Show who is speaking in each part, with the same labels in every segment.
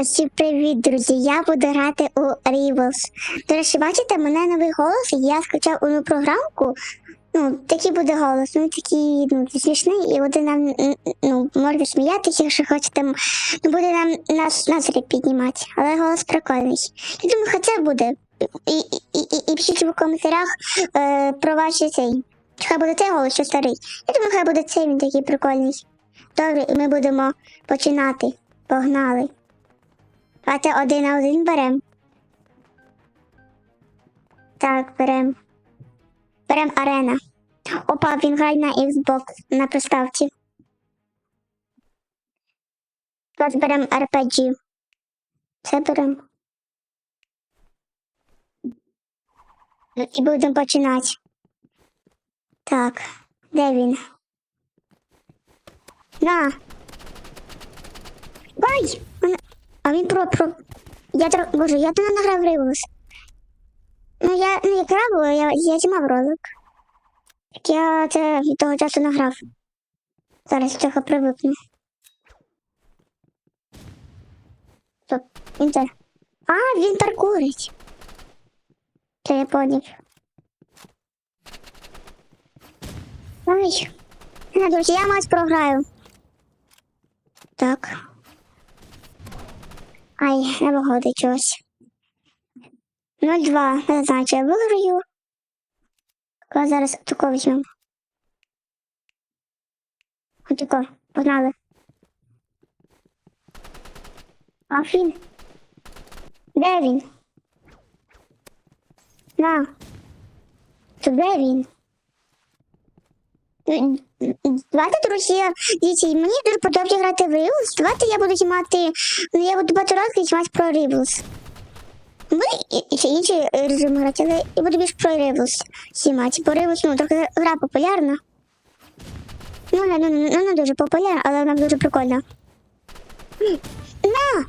Speaker 1: Усім привіт, друзі! Я буду грати у Rivals. До речі, бачите, мене новий голос, і я скачав одну програмку. Ну, такий буде голос, ну такий ну, смішний, і буде нам ну, можна сміятися, якщо хочете. Ну, буде нам нас настрій піднімати, але голос прикольний. Я думаю, це буде. І, і, і, і пишіть в коментарях е, про ваші цей. Хай буде цей голос, чи старий. Я думаю, хай буде цей він такий прикольний. Добре, і ми будемо починати. Погнали. Давайте один на один берем. Так, берем. Берем арена. Опа, він грає на Xbox на приставці. Зараз берем RPG. Це берем. І будемо починати. Так, де він? На. Ай! А він про про. Я тр... Боже, я туди награв Рivals. Ну я ну я грав, я, я знімав ролик. Так Я це від того часу награв. Зараз трохи привикну. Стоп, він це. А, він паркурить. Це я поняв. Не, друзі, я мать програю. Так. Ай, не виходить чогось. 0-2. Не знаю, чи я виграю. А зараз тако візьмемо. Отако, погнали. А він? Де він? На. То де він? Давайте, друзі, дивіться, мені дуже подобається грати в Rivals. Давайте я буду знімати, ну я буду багато разів знімати про і, і ще інші режими грати, але я буду більш про Rivals знімати. Бо Rivals, ну, трохи гра популярна. Ну, не, ну, ну, не дуже популярна, але вона дуже прикольна. На!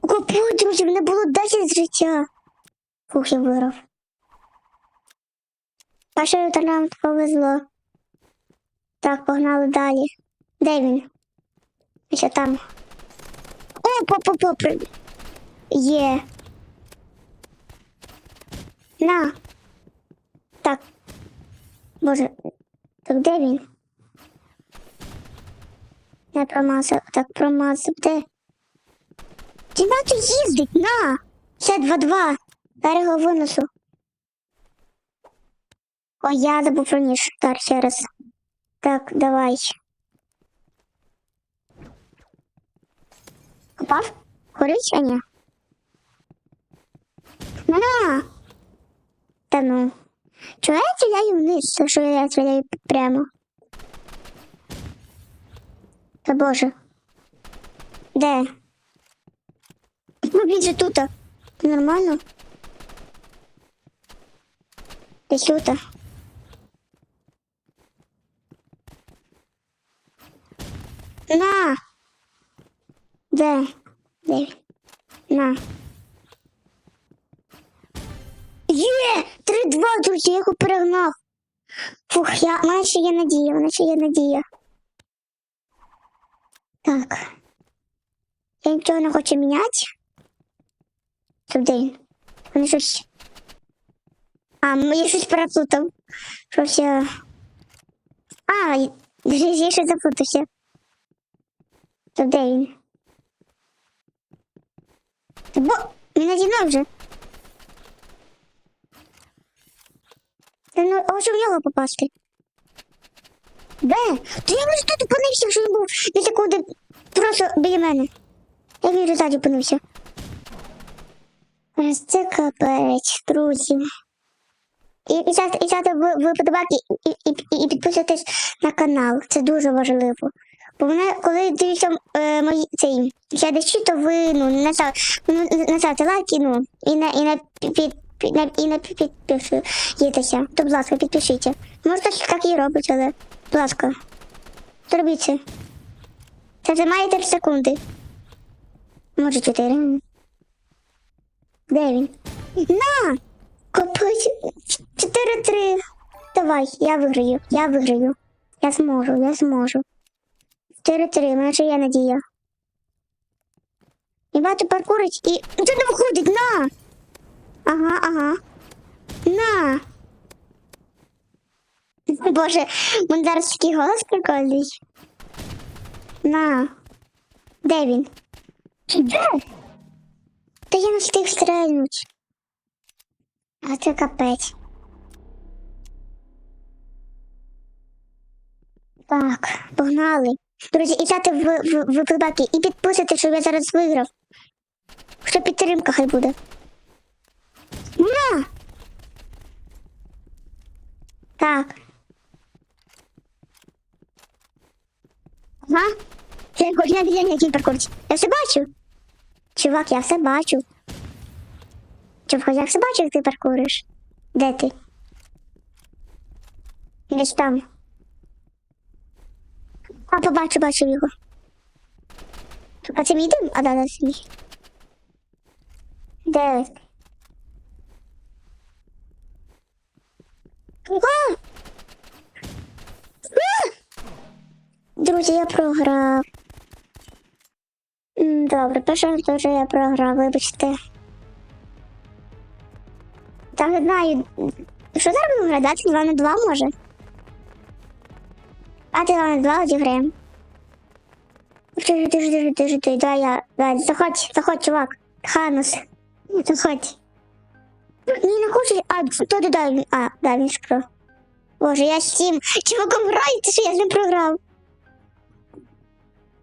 Speaker 1: Купуй, друзі, мене було 10 з життя. Фух, я виграв. Перший нам повезло. Так, погнали далі. Де він? Ще там. О, по-по-по. Є. На. Так. Боже. Так де він? Не промазав. Так промазав. Де? Ти на тут їздить, на! 2-2. Зараз його винесу. О, я забув про ніж. Так, ще раз. Так, давай. Попав? Горить, а ні? На! Та ну. Чого я стріляю вниз, що я стріляю прямо? Та боже. Де? Ну, він же тут. Нормально? Десь тут. На. Де? Де? На. Є! Три-два, друзі, я його перегнав. Фух, я, в мене ще є надія, в мене ще є надія. Так. Я нічого не хочу міняти. Він? Вони щось. А, я щось переплутав. Щось я... А, я ще заплутався. То де він? Та Бо він наді мною вже. Та ну, а що в нього попасти? Де? То я вже тут опинився, що він був на секунди просто біля мене. Я вже ззаді опинився. Ось Це капець, друзі. І, і, і подобаєте і, і, і, і підписуйтесь на канал. Це дуже важливо. Бо мене, коли дивіться е, мої цей глядачі, то ви ну не став, ну, не ставте лайки, ну і на і на під, і на підписуєтеся. То, будь ласка, підпишіться. Може, так, і робить, але будь ласка, зробіть це. Це займає 3 секунди. Може, 4. Де він? На! Копить 4-3. Давай, я виграю, я виграю. Я зможу, я зможу. 4-3, в мене є надія. І багато паркурить і. Це не виходить, на! Ага, ага. На! Боже, мене зараз такий голос прикольний. На. Де він? Де? Та я не встиг стрельнуть. А це капець. Так, погнали. Друзі, і взяти в, в, в випадки і підписати, щоб я зараз виграв. Що підтримка хай буде. На! Так. Ага. Я хоч не біля який паркурить. Я все бачу. Чувак, я все бачу. Чувак, я все бачу, як ти паркуриш. Де ти? Десь там. А, побачу, бачу його. А це мій дим? А да, да, це мій. Де? Друзі, я програв. Добре, першого теж я програв, вибачте. Та знаю, що зараз грати? 2 на 2 може? А ти 2 на 2 одіграємо. Ти ж, ти ж, ти, давай я, давай, заходь, заходь, чувак. Ханус, заходь. Ні, не хочу, а, хто додав? А, да, він ж про. Боже, я з цим чуваком граю, ти що я з ним програв.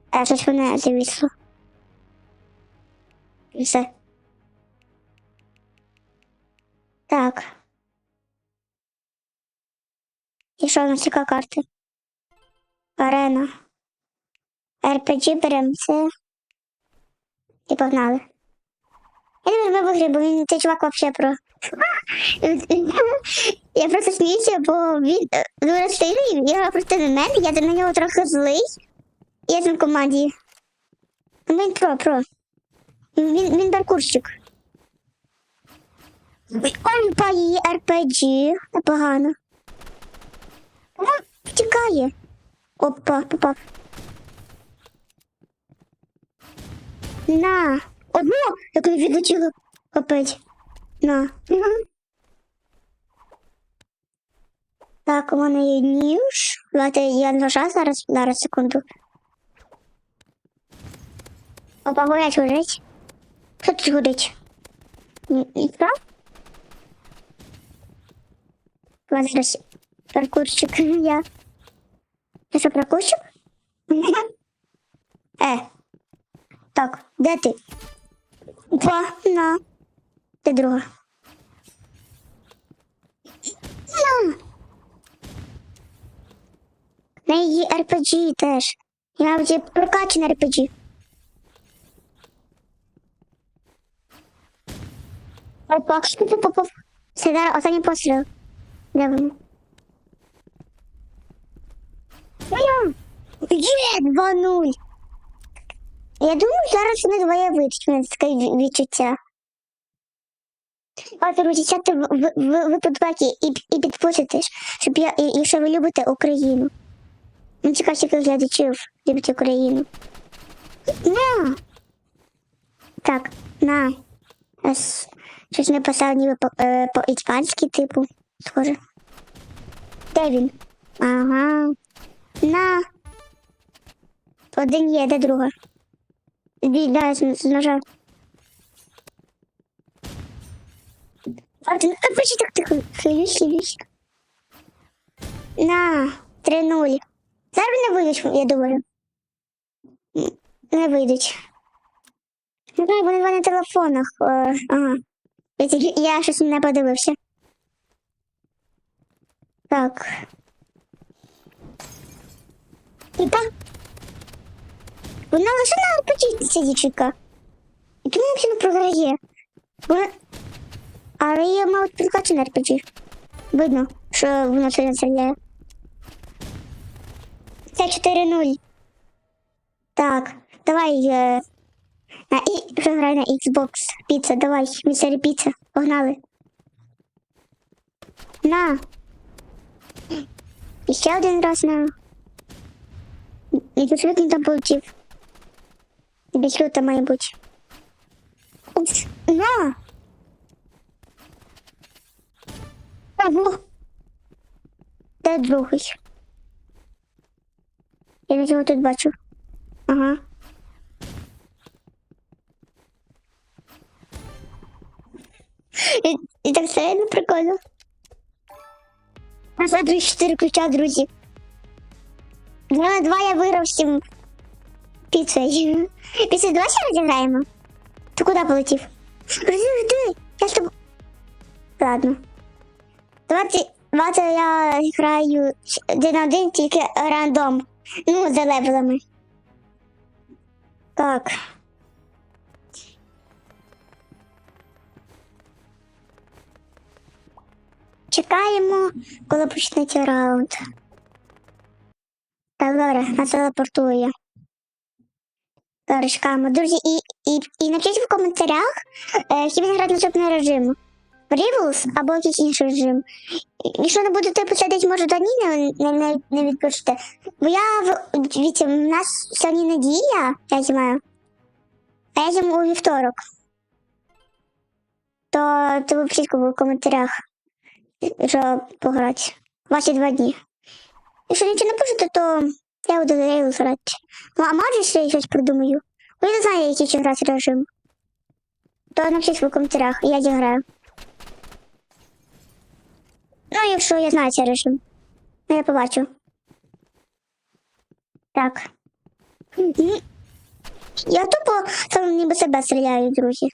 Speaker 1: А щось мене завісло. І все. Так. І що у нас яка карта? Арена. RPG беремо це. І погнали. Я не ми виграю, бо він цей чувак вообще про. Я просто сміюся, бо він дуже сильний, я просто не мене, я на нього трохи злий. Я з ним в команді. Ну, Він про, про. Він, він паркурщик. Ой, па її RPG. Непогано. Вона втікає. Опа, попав. На. Одну, як не відлетіло. Капець. На. Так, у мене є ніж. Давайте я ножа зараз, зараз секунду. Опа, горять горить. Що тут горить? Ніхто? Ладно, зараз паркурщик. Я. Ти що, паркурщик? Е. Так, де ти? Опа, на. Ти друга. На. На її RPG теж. Я вже прокачана RPG. Опа, попав. Це зараз останній постріл. Де вони? Моя! Є, 2-0. Я думаю, зараз вони двоє мене таке ві- відчуття. А, друзі, сядьте в, в, в, в подбаки і, і підписуйтесь, щоб я, і, якщо ви любите Україну. Мені цікаво, скільки глядачів любить Україну. На! Так, на. Ес, Щось не писав ніби по, е, по-іспанськи, типу, схоже. Де він? Ага. На. Один є, де друга? Іди, дай з, ножа. Ти, а, почти так тихо. Хилюсь, хилюсь. На, 3-0. Зараз не вийдуть, я думаю. Не вийдуть. Ну, так, вони два на телефонах. Е, ага. Я, я щось не подивився. Так. Опа. Вона лише на RPG ця. І тому взагалі програє. Вона... Але я мав прикачати на RPG. Видно, що вона сильно стріляє. Це 4-0. Так, давай. Е... На і програй на Xbox. Піца, давай, місері піца. Погнали. На. І ще один раз на. І тут він там полетів. Десь люта має бути. Ось, На! Або. Де другий? Я його тут бачу. Ага. І, і так середньо прикольно. На 24 ключа, друзі. Два два я виграв з цим піцею. Піцею давай ще розіграємо. Ти куди полетів? Я з тобою. Ладно. Давайте, давайте я граю один на один, тільки рандом. Ну, за левелами. Так. Чекаємо, коли почнеться раунд. Добре. Добре, чекаємо. Друзі, і, і, і напишіть в коментарях, е, хіба грати наступний режим. Rivals або якийсь інший режим. Якщо не будете десь може до ні, не, не, не, відпишете. Бо я в дивіться, у нас сьогодні неділя, я знімаю. А я зніму у вівторок. То, то ви в коментарях, що пограти. Ваші два дні. Якщо нічого не пишете, то я буду грати. Ну, а може ще я щось придумаю. Ви не знаю, який ще грати режим. То напишіть в коментарях, я зіграю. Ну, якщо я знаю цей режим. Ну, я побачу. Так. Я тупо сам ніби себе стріляю, друзі.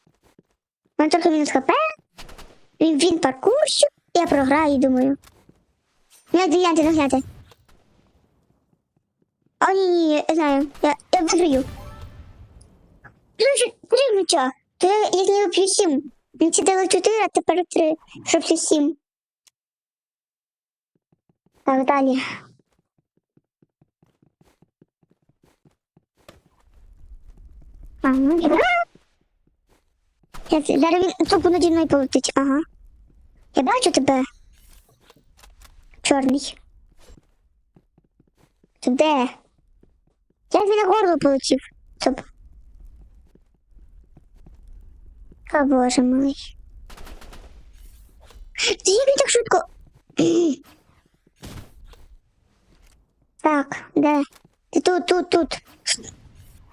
Speaker 1: Мене трохи мінус хп. Він, він паркурщик. Я програю, думаю. Не гляньте, не ні, я знаю. Я, я виграю. Три меча. То я, я не вип'ю сім. Мені ці дали чотири, а тепер три. Щоб все сім. Так, далі. Ага. Я, це- зараз він тупо наді мною полетить. Ага. Я бачу тебе. Чорний. Ти де? Як він на горло полетів? Стоп. О, боже мой. Ти як він так швидко? Так, де? Ти тут, тут, тут.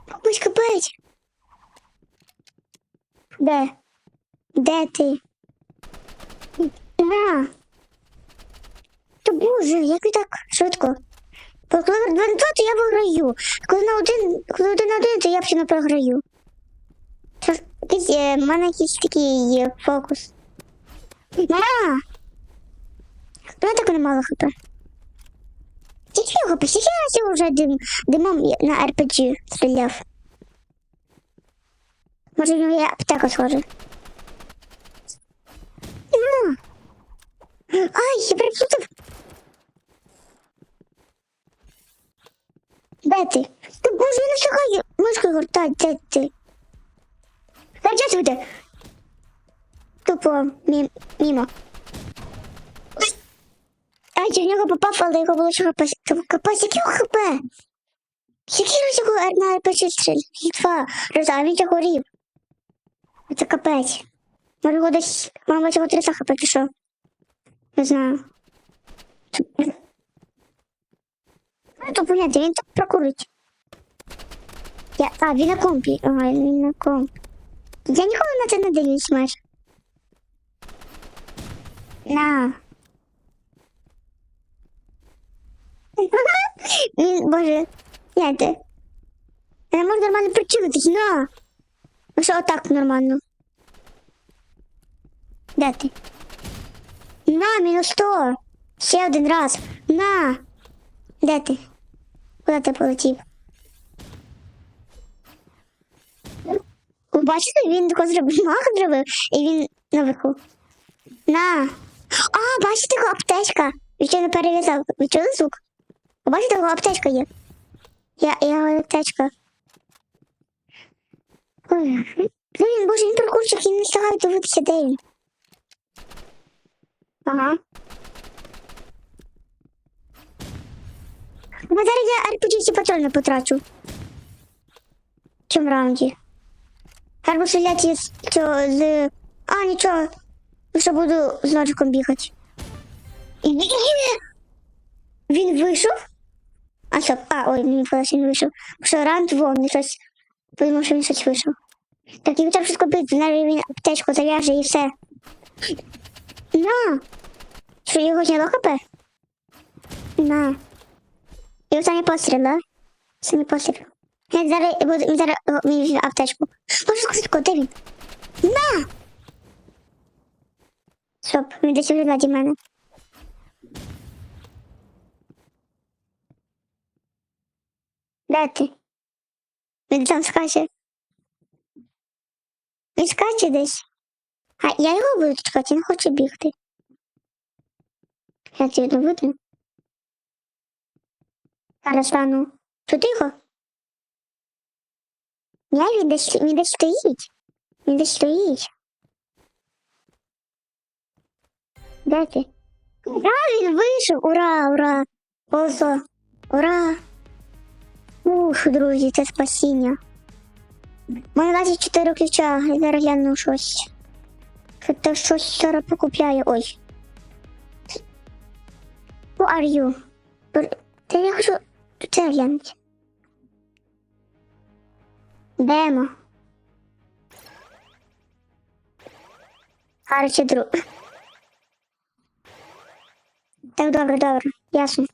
Speaker 1: Капець, капець. Де? Де ти? На. Та боже, як він так швидко? Коли два на то я виграю. Коли на один, коли один на один, то я взагалі не програю. Якийсь, е, мене якийсь такий є фокус. На! У мене так немало хп. Тільки його скільки разів вже дим, димом на RPG стріляв. Може, в нього є аптека схожа. Ай, я переплутав. Де ти? Боже, не встигаю мишкою гортати, де ти? Та де ти? Тупо мі- мімо. Ай, я в нього попав, але його було чого капець. Який його хп? Який раз його на РПЧ стріль? Два рази, а він ще горів. Це капець. Може його десь, мама цього 300 хп пішов. Не знаю. Ну, то понятно, він так прокурить. Я, а, він на компі. Ага, він на комп. Я ніколи на це не дивлюсь майже. На. Він, боже, гляньте. Я не можу нормально причинитись, на. Ну що, отак нормально. Де ти? На, мінус 100. Ще один раз. На. Де ти? Куди ти полетів? Бачите, він тако зробив мах зробив, і він наверху. На. А, бачите, його аптечка. Він ще не перев'язав. Ви чули звук? Бачите, його аптечка є. Я, я аптечка. Ой, Блін, боже, він паркурчик, він не встигає дивитися, де він. Ага. Ну, зараз я RPG патрони потрачу. В цьому раунді. Треба стріляти з цього з. А, нічого. Що буду з ножиком бігати. Він- вийшов? А стоп, а, ой, мені казалось, він вийшов. Що раунд вон, щось. Подумав, що він щось вийшов. Так, він там щось купить, навіть він аптечку зав'яже і все. На! Що його зняло хп? На. І останній постріл, да? Останній постріл. Я зараз, я буду- він зараз візьме аптечку. Може сказати, де він? На! Стоп, він десь вже ззаді мене. Де ти? Він там скаче. Він скаче десь. А я його буду чекати, він хоче бігти. Я тебе не видно. Зараз десь, він десь стоїть. Він десь. Де ти? А, він вийшов! Ура, ура! Ползо! Ура! Ух, друзі, це спасіння. У мене 24 ключа, я зараз гляну щось. Що то щось зараз покупляю. Ой. Who are you? Та я хочу це глянути. Демо. Короче, друг. Так, добре, добре, ясно.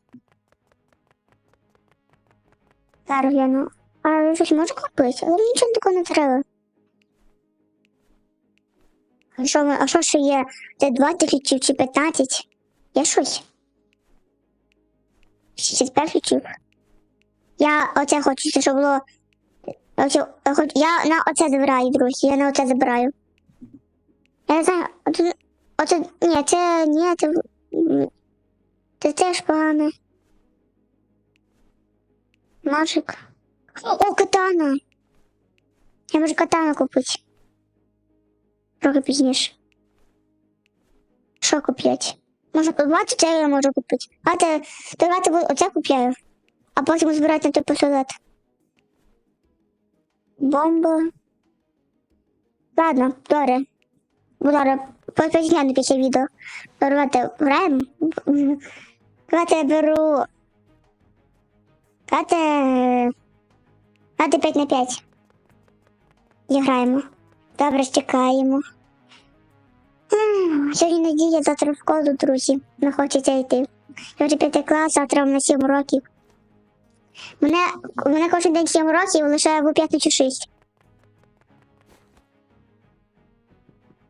Speaker 1: Зараз гляну. А щось можу купити, але мені нічого такого не треба. А що, ми- а що ще є? Це 20 ключів чи 15? Є щось? 65 ключів. Я оце хочу, щоб було. Оце, я на оце забираю, друзі, я на оце забираю. Я не знаю, оце, оце ні, це, ні, це, це теж погано. Ножик. О, катана. Я можу катану купити. Трохи пізніше. Що купляти? Можна купувати, це я можу купити. А те, давайте оце купляю. А потім збирати на той пістолет. Бомба. Ладно, добре. Добре, поглянути після відео. Давайте граємо. Давайте я беру. Давайте. Давайте 5 на 5. Зіграємо. Добре, чекаємо. Сьогодні неділя, завтра в школу, друзі. Не хочеться йти. Я вже п'ятий клас, завтра на 7 років. Мене, мене кожен день 7 років, лише в п'ятницю 6.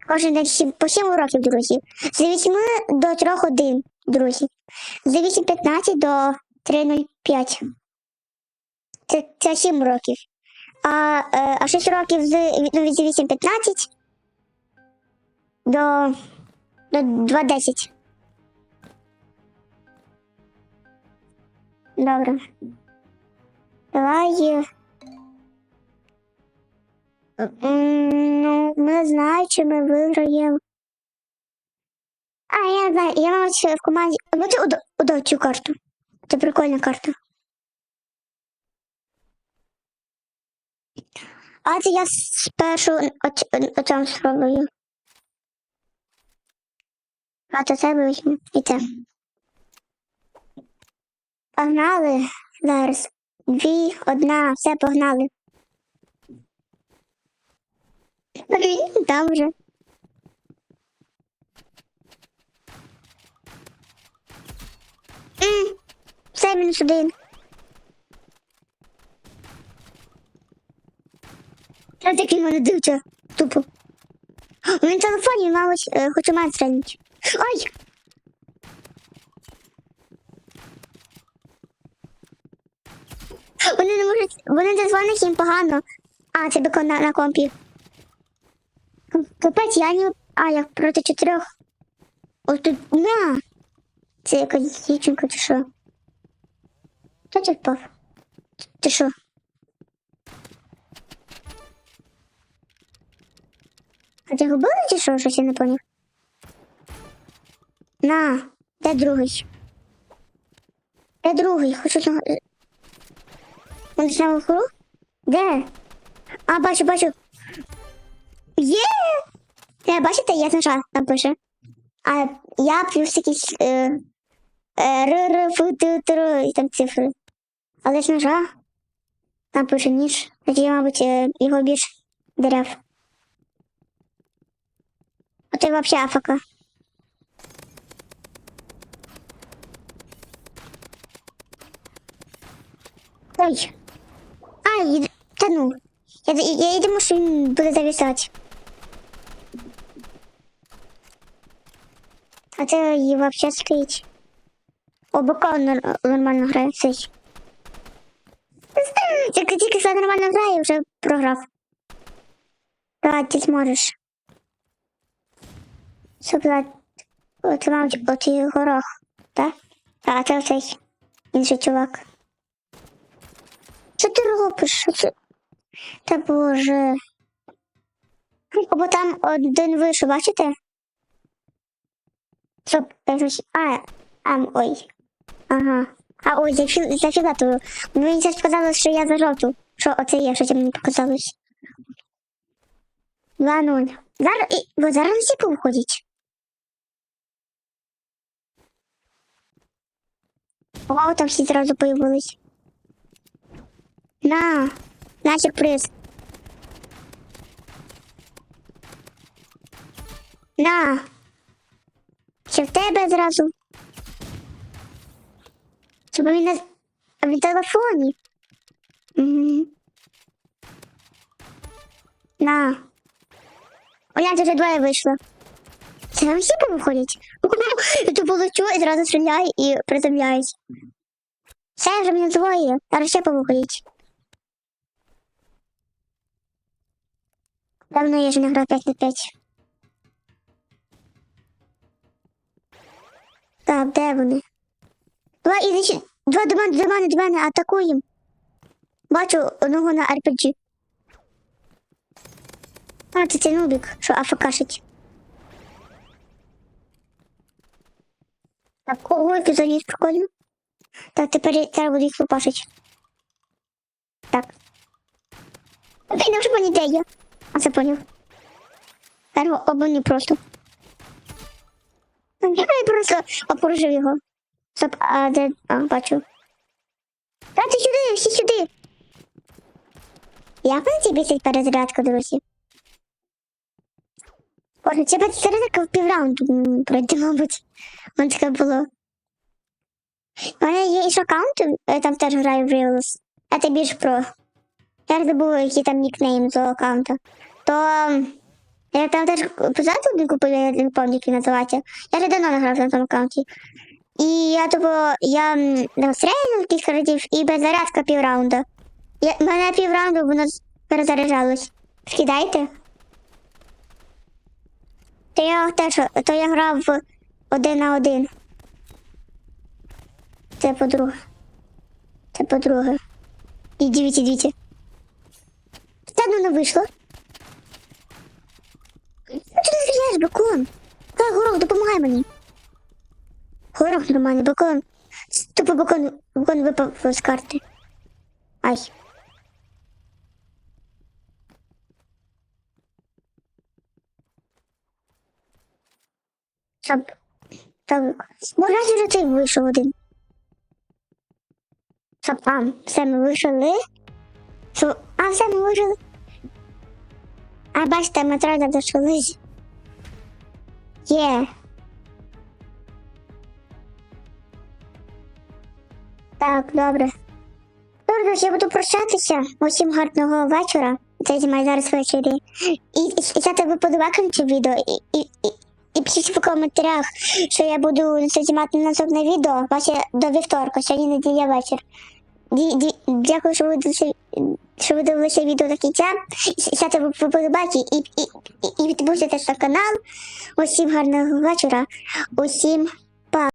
Speaker 1: Кожен день сім- по 7 років, друзі. З 8 до 3 годин, друзі. З 8.15 до 3.05. Це, це 7 років. А, е, а 6 років з, ну, від 8.15 до, до 2.10. Добре. Давай. Ну, не знаю, чи ми виграємо. А, я знаю, я мабуть в команді. Удо, удо цю карту. Це прикольна карта. А це я спершу оц- оцьому спробую. А то це візьму. І це. Погнали зараз. Дві, одна, все погнали. Там вже. Все мінус один. Я такий мене дивиться. Тупо. У мене телефоні, мабуть, е, хоче мене стрельнути. Ай! Вони не можуть. Вони дозвонять їм погано. А, це бекон на, на компі. Капець, я не. А, я проти чотирьох. Ось тут. На! Це якась дівчинка чи що? Хто це впав? Ти що? А ти губили чи що? Щось я не поняв. На, де другий? Де другий? Хочу Він десь на? Де? А, бачу, бачу. Є! Е, бачите, я знайшла, там пише. А я плюс якісь е, е, р, і там цифри. Але ж ножа. Там пише ніж. Тоді, мабуть, е, його більш дерев. А ти взагалі афака. Ой. Ай, та ну. Я, я, я думаю, що він буде зависати. А це її взагалі стоїть. О, бока нормально грає цей. Тільки тільки що нормально грає, вже програв. Так, ти зможеш. Собрати. От, мабуть, от горох, так? А це цей інший чувак. Що ти робиш? Що це? Та боже. Або там один вийшов, бачите? Стоп, А, а, ой. Ага. А ой, за, філ, за філатову. Мені зараз показалось, що я за жовту. Що оце є, що мені показалось. 2-0. Зараз, і, бо зараз всі повиходять. О, там всі зразу появились. На, на сюрприз. На. Ще в тебе зразу. Щоб він на в телефоні. Угу. На. Оля, вже двоє вийшло. Це там всі повиходять. Це полечу і зразу стріляє і приземляють. Все, вже мене двоє. Зараз ще повиходять. Давно я вже не грав 5 на 5. Так, де вони? Два і два до мене, до мене, до мене, атакуємо. Бачу одного на RPG. А, це цей нубік, що афакашить. Так, ого, ти заліз прикольно. Так, тепер треба буде їх лупашить. Так. Окей, нам вже поняв, я. А це поняв. Перво обоні просто. Я просто опорожив його. Стоп, а де. А, бачу. Та ти сюди, всі сюди. Як мені ці бісить друзі? Боже, це перезарядка в півраунду пройде, мабуть. Воно таке було. У мене є ще аккаунт, я там теж граю в Reels. Це більш про. Я забула, який там нікнейм з аккаунта. То я там теж позаду один купив, я не пам'ятаю, як він називається. Я вже давно не грав на тому аккаунті. І я тобто, я м, там стрельнув кілька разів і без зарядка півраунда. Я, мене півраунду воно перезаряджалось. Скидайте. То я теж, то я грав в один на один. Це по-друге. Це по-друге. І дивіться, Ну не вийшло. Що ти не стріляєш, бекон? Так, горох, допомагай мені. Горох нормальний, бекон. Тупо бекон, бекон випав з карти. Ай. Щоб... Так. Може, вже цей вийшов один. Щоб, а, все, ми вийшли. Що, а, все, ми вийшли. А, бачите, ми трохи дошли. Є. Так, добре. Добре, я буду прощатися. Усім гарного вечора. Це знімаю зараз ввечері. І, і, і ви подобайки це відео. І, і, і, і пишіть в коментарях, що я буду це знімати наступне відео. Ваше до вівторка, сьогодні неділя вечір. Дякую, що ви що ви дивилися відео до кінця. Сяти ви подобайки і, і, і, і підписуйтесь на канал. Усім гарного вечора. Усім